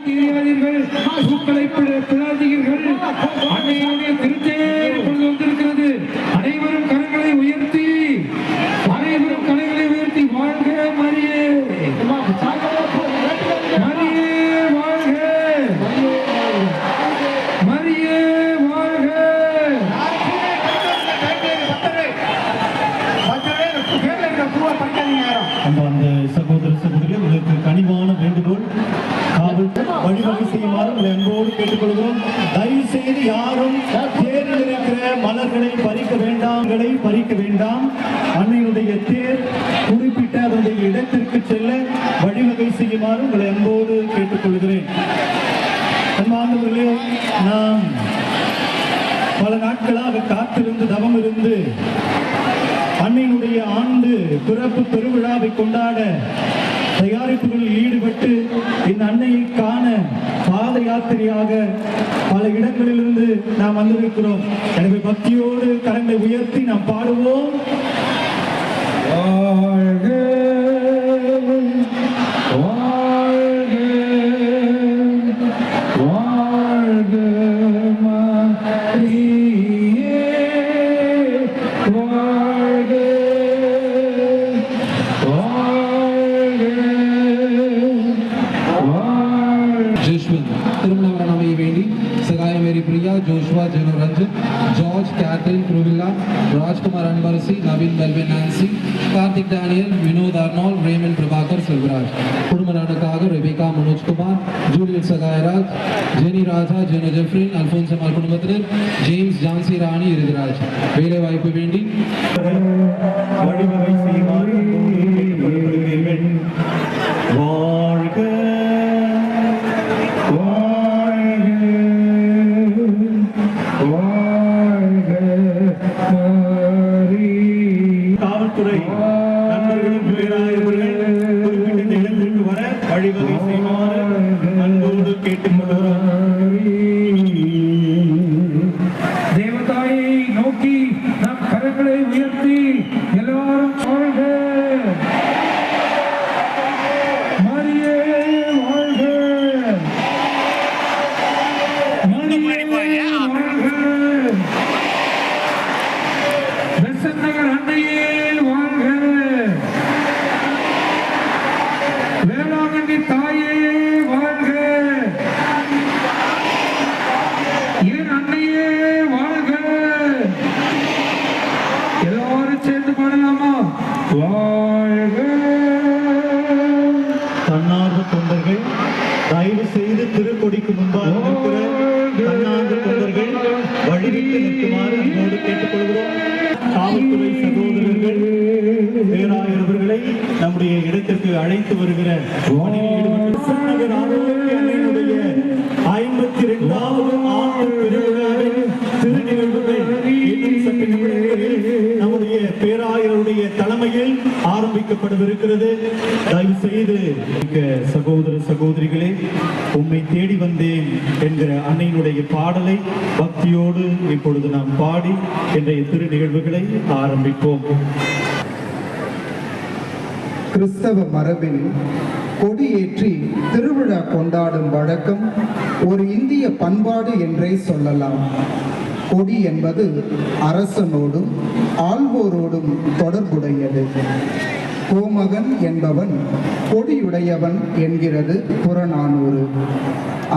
தெரியாதீர்கள் பூக்களை வேண்டாம் பறிக்க வேண்டாம். அன்னையுடைய தேர் குறிப்பிட்ட அதனுடைய இடத்திற்கு செல்ல வழிவகை செய்யுமாறு உங்களை அன்போடு கேட்டுக்கொள்கிறேன். அன்பார்ந்தவர்களே நாம் பல நாட்களாக காத்திருந்து தவம் இருந்து அன்னையினுடைய ஆண்டு பிறப்பு பெருவிழாவை கொண்டாட தயாரிப்புகளில் ஈடுபட்டு இந்த அன்னையை காண பாத யாத்திரையாக பல இடங்களிலிருந்து நாம் வந்திருக்கிறோம். எனவே பக்தியோடு கரங்களை உயர்த்தி நாம் பாடுவோம். வாழ்க ஜஸ்வந்த் திருமணவரம் அமைய வேண்டி Sagaya Mary Priya Joshua Janaranjan George Catherine Kuruvilla Rajkumar Anbarasi Naveen Melvin Nancy Karthik Daniel Vinod Arnold Ramon Prabhakar Selvaraj குடும்ப நலனுக்காக Rebecca Manojkumar Juliet Sagayaraj Jenny Raja Jeno Jeffrin Alphonse Ammal குடும்பத்தினர் ஜேம்ஸ் ஜான்சி ராணி இருதிராஜ் வேலை வாய்ப்பு வேண்டி வழிவகை செய்யுமாறு தன்னார்வ தொண்டர்கள் தயவு செய்து திருக்கொடிக்கு முன்பாக நிற்கிற தன்னார்வ தொண்டர்கள் வழிவிட்டு நிற்குமாறு அன்போடு கேட்டுக்கொள்கிறோம். காவல்துறை சகோதரர்கள் பேராயர்வர்களை நம்முடைய இடத்திற்கு அழைத்து வருகிற பணியில் ஈடுபட்டு ஆரம்பிக்கப்படவிருக்கிறது தயவு செய்து சகோதர சகோதரிகளே உம்மை தேடி வந்தேன் என்கிற அன்னையினுடைய பாடலை பக்தியோடு இப்பொழுது நாம் பாடி இன்றைய திரு நிகழ்வுகளை ஆரம்பிப்போம். கிறிஸ்தவ மரபில் கொடியேற்றி திருவிழா கொண்டாடும் வழக்கம் ஒரு இந்திய பண்பாடு என்றே சொல்லலாம். கொடி என்பது அரசனோடும் ஆள்வோரோடும் தொடர்புடையது. கோமகன் என்பவன் கொடியுடையவன் என்கிறது புறநானூறு.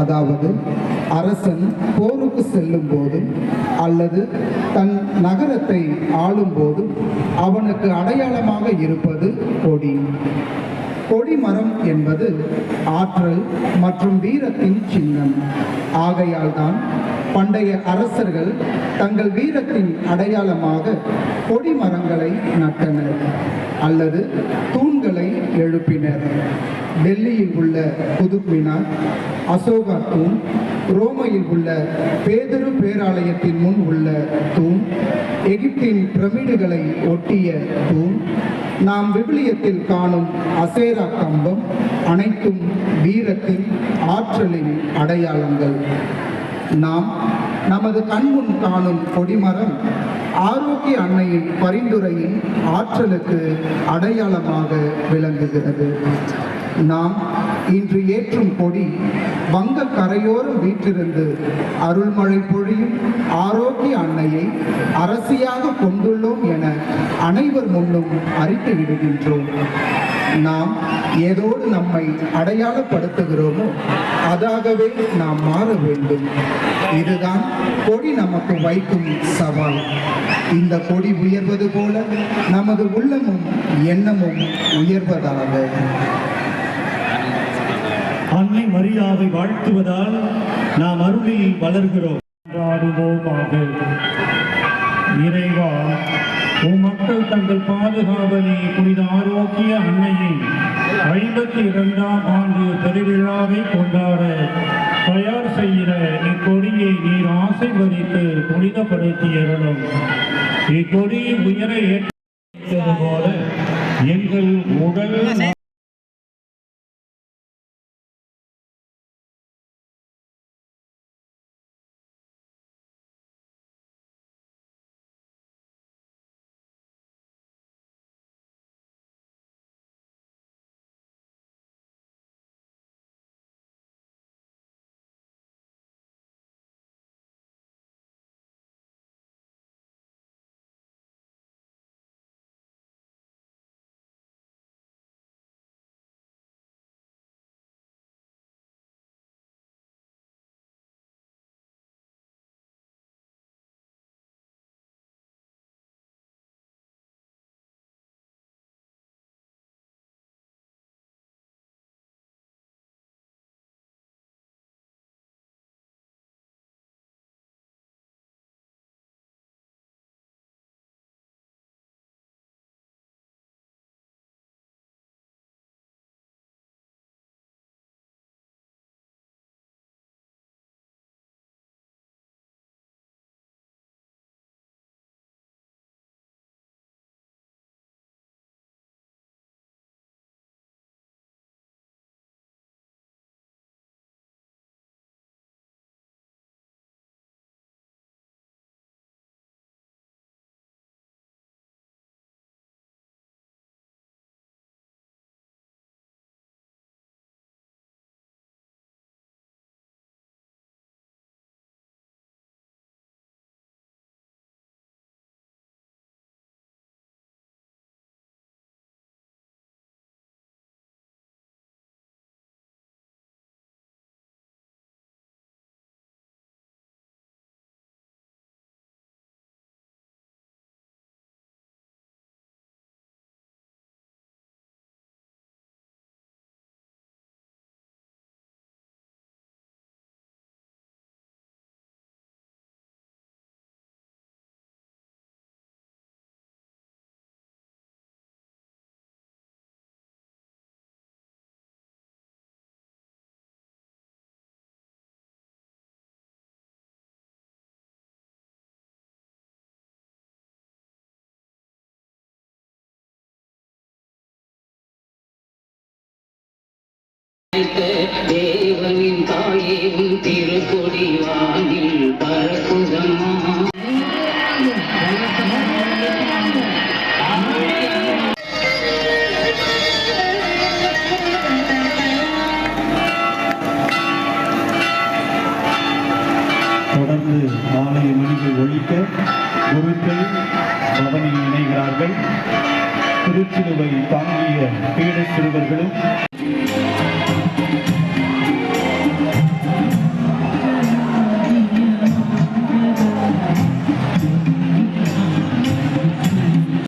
அதாவது அரசன் போருக்கு செல்லும் போதும் அல்லது தன் நகரத்தை ஆளும் போதும் அவனுக்கு அடையாளமாக இருப்பது கொடி கொடிமரம் என்பது ஆற்றல் மற்றும் வீரத்தின் சின்னம். ஆகையால் தான் பண்டைய அரசர்கள் தங்கள் வீரத்தின் அடையாளமாக கொடிமரங்களை நட்டனர். அல்லது தூண்களை எழுப்பினர். டெல்லியில் உள்ள குதுப் மினார் அசோகா தூண் ரோமையில் உள்ள பேதரு பேராலயத்தின் முன் உள்ள தூண் எகிப்தின் பிரமிடுகளை ஒட்டிய தூண் நாம் விவிலியத்தில் காணும் அசேரா கம்பம் அனைத்தும் வீரத்தின் ஆற்றலின் அடையாளங்கள். நாம் நமது கண்முன் காணும் கொடிமரம் ஆரோக்கிய அன்னையின் பரிந்துரையின் ஆற்றலுக்கு அடையாளமாக விளங்குகிறது. நாம் இன்று ஏற்றும் கொடி வங்க கரையோரம் வீற்றிருந்து அருள்மழை பொழியும் ஆரோக்கிய அன்னையை அரசியாக கொண்டுள்ளோம் என அனைவர் முன்னும் அறிக்கை விடுகின்றோம். நாம் ஏதோடு நம்மை அடையாளப்படுத்துகிறோமோ அதாகவே நாம் மாற வேண்டும். இதுதான் கொடி நமக்கு வைக்கும் சவால். இந்த கொடி உயர்வது போல நமது உள்ளமும் எண்ணமும் உயர்வதாக. அன்னை மரியாவை வாழ்த்துவதால் நாம் அருளில் வளர்கிறோம். இறைவா உன் மக்கள் தங்கள் பாதுகாவலி புனித ஆரோக்கிய அன்னையை ஐம்பத்தி இரண்டாம் ஆண்டு பெருவிழாவை கொண்டாட தயார் செய்கிற இக்கொடியை நீர் ஆசைவதித்து புனிதப்படுத்தியருளும். இக்கொடி உயர ஏற்றது போல எங்கள் உடல் தேவனின் தாயே உன் திருக்கொடி வானில் தொடர்ந்து ஆலய மணிகள் ஒழிக்க குருக்கள் பவனியில் இணைகிறார்கள். திருச்சிலுவை தாங்கிய பீட சிறுவர்களும்